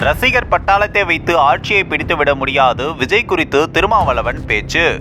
ரசிகர் பட்டாளத்தை வைத்து ஆட்சியை பிடித்துவிட முடியாது. விஜய் குறித்து திருமாவளவன் பேச்சு.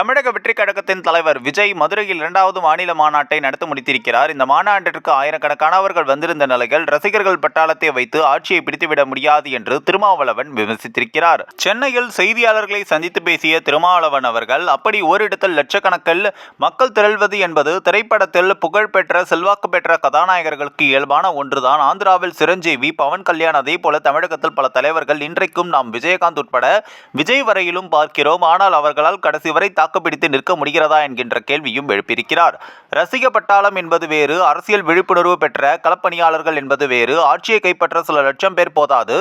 தமிழக வெற்றி கழகத்தின் தலைவர் விஜய் மதுரையில் இரண்டாவது மாநில மாநாட்டை நடத்தி முடித்திருக்கிறார். இந்த மாநாட்டிற்கு ஆயிரக்கணக்கானவர்கள் வந்திருந்த நிலையில் ரசிகர்கள் பட்டாளத்தை வைத்து ஆட்சியை பிடித்துவிட முடியாது என்று திருமாவளவன் விமர்சித்திருக்கிறார். சென்னையில் செய்தியாளர்களை சந்தித்து பேசிய திருமாவளவன் அவர்கள் அப்படி ஓரிடத்தில் லட்சக்கணக்கில் மக்கள் திரள்வது என்பது திரைப்படத்தில் புகழ்பெற்ற செல்வாக்கு பெற்ற கதாநாயகர்களுக்கு இயல்பான ஒன்றுதான். ஆந்திராவில் சிரஞ்சீவி பவன் கல்யாண் அதே போல தமிழகத்தில் பல தலைவர்கள் இன்றைக்கும் நாம் விஜயகாந்த் உட்பட விஜய் வரையிலும் பார்க்கிறோம். ஆனால் அவர்களால் கடைசி வரை தாக்குப்பிடித்து நிற்க முடிகிறதா என்கின்ற கேள்வியும் எழுப்பியிருக்கிறார். ரசிக பட்டாளம் என்பது வேறு அரசியல் விழிப்புணர்வு பெற்ற களப்பணியாளர்கள் என்பது வேறு ஆட்சியை கைப்பற்ற சில லட்சம் பேர் போதாது.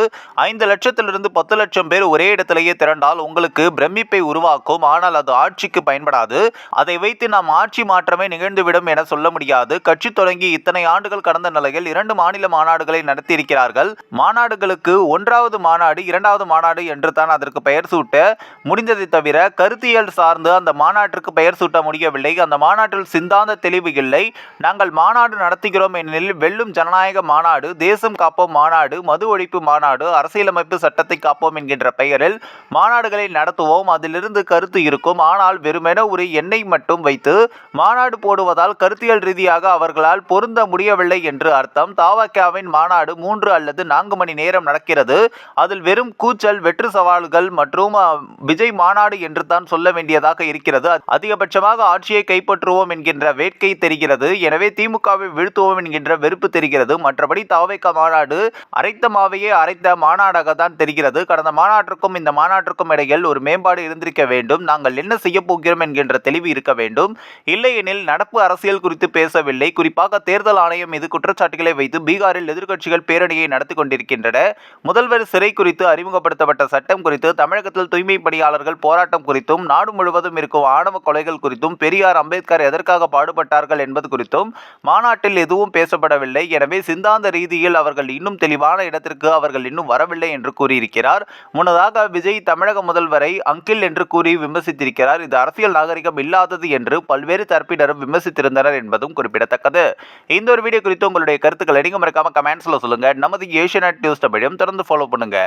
ஐந்து லட்சத்திலிருந்து பத்து லட்சம் பேர் ஒரே இடத்திலேயே திரண்டால் உங்களுக்கு பிரமிப்பை உருவாக்கும் ஆனால் அது ஆட்சிக்கு பயன்படாது. அதை வைத்து நாம் ஆட்சி மாற்றமே நிகழ்ந்துவிடும் என சொல்ல முடியாது. கட்சி தொடங்கி இத்தனை ஆண்டுகள் கடந்த நிலையில் இரண்டு மாநில மாநாடுகளை நடத்தியிருக்கிறார்கள். மாநாடுகளுக்கு ஒன்றாவது மாநாடு இரண்டாவது மாநாடு என்று தான் அதற்கு பெயர் சூட்ட முடிந்ததை தவிர கருத்தியல் சார்ந்து அந்த மாநாட்டிற்கு பெயர் சூட்ட முடியவில்லை. அந்த மாநாட்டில் சிந்தாந்த தெளிவு இல்லை. நாங்கள் மாநாடு நடத்துகிறோம் எனில் வெல்லும் ஜனநாயக மாநாடு தேசம் காப்போம் மாநாடு மது ஒழிப்பு மாநாடு அரசியலமைப்பு சட்டத்தை காப்போம் என்கின்ற பெயரில் மாநாடுகளை நடத்துவோம். அதிலிருந்து கருத்து இருக்கும். ஆனால் வெறுமென ஒரு எண்ணெய் மட்டும் வைத்து மாநாடு போடுவதால் கருத்தியல் ரீதியாக அவர்களால் பொருந்த முடியவில்லை என்று அர்த்தம். தாவாக்காவின் மாநாடு மூன்று அல்லது நான்கு மணி நேரம் நடக்கிறது. அதில் வெறும் கூச்சல் வெற்று சவால்கள் மற்றும் விஜய் மாநாடு என்று தான் சொல்ல வேண்டியதாக இருக்கிறது. அதிகபட்சமாக ஆட்சியை கைப்பற்றுவோம் என்கின்ற வேட்கை தெரிகிறது. எனவே திமுகவை வீழ்த்துவோம் என்கின்ற வெறுப்பு தெரிகிறது. மற்றபடி தாவைக்க மாநாடு அரைத்த மாவையே அரைத்த மாநாடாக தான் தெரிகிறது. கடந்த மாநாட்டிற்கும் இந்த மாநாட்டிற்கும் இடையில் ஒரு மேம்பாடு இருந்திருக்க வேண்டும். நாங்கள் என்ன செய்ய போகிறோம் என்கின்ற தெளிவு இருக்க வேண்டும். இல்லையெனில் நடப்பு அரசியல் குறித்து பேசவில்லை. குறிப்பாக தேர்தல் ஆணையம் மீது குற்றச்சாட்டுகளை வைத்து பீகாரில் எதிர்க்கட்சிகள் பேரணியை நடத்தி கொண்டிருக்கின்றன. முதல்வர் சிறை குறித்து அறிமுகப்படுத்தப்பட்ட சட்டம் குறித்து தமிழகத்தில் தூய்மை பணியாளர்கள் போராட்டம் குறித்தும் நாடு முழுவதும் இருக்கும் ஆணவ கொலைகள் குறித்தும் பெரியார் அம்பேத்கர் எதற்காக பாடுபட்டார்கள் என்பது குறித்தும் மாநாட்டில் எதுவும் பேசப்படவில்லை. எனவே சிந்தாந்த ரீதியில் அவர்கள் இன்னும் தெளிவான இடத்திற்கு அவர்கள் இன்னும் வரவில்லை என்று கூறியிருக்கிறார். முன்னதாக விஜய் தமிழக முதல்வரை அங்கிள் என்று கூறி விமர்சித்திருக்கிறார். இது அரசியல் நாகரிகம் இல்லாதது என்று பல்வேறு தரப்பினரும் விமர்சித்திருந்தனர் என்பதும் குறிப்பிடத்தக்கது. இந்த ஒரு வீடியோ குறித்து உங்களுடைய கருத்துக்களை நீங்க மறக்காம கமெண்ட்ஸ்ல சொல்லுங்க. நமது ஏஷியா நியூஸ் தமிழையும் தொடர்ந்து ஃபாலோ பண்ணுங்க.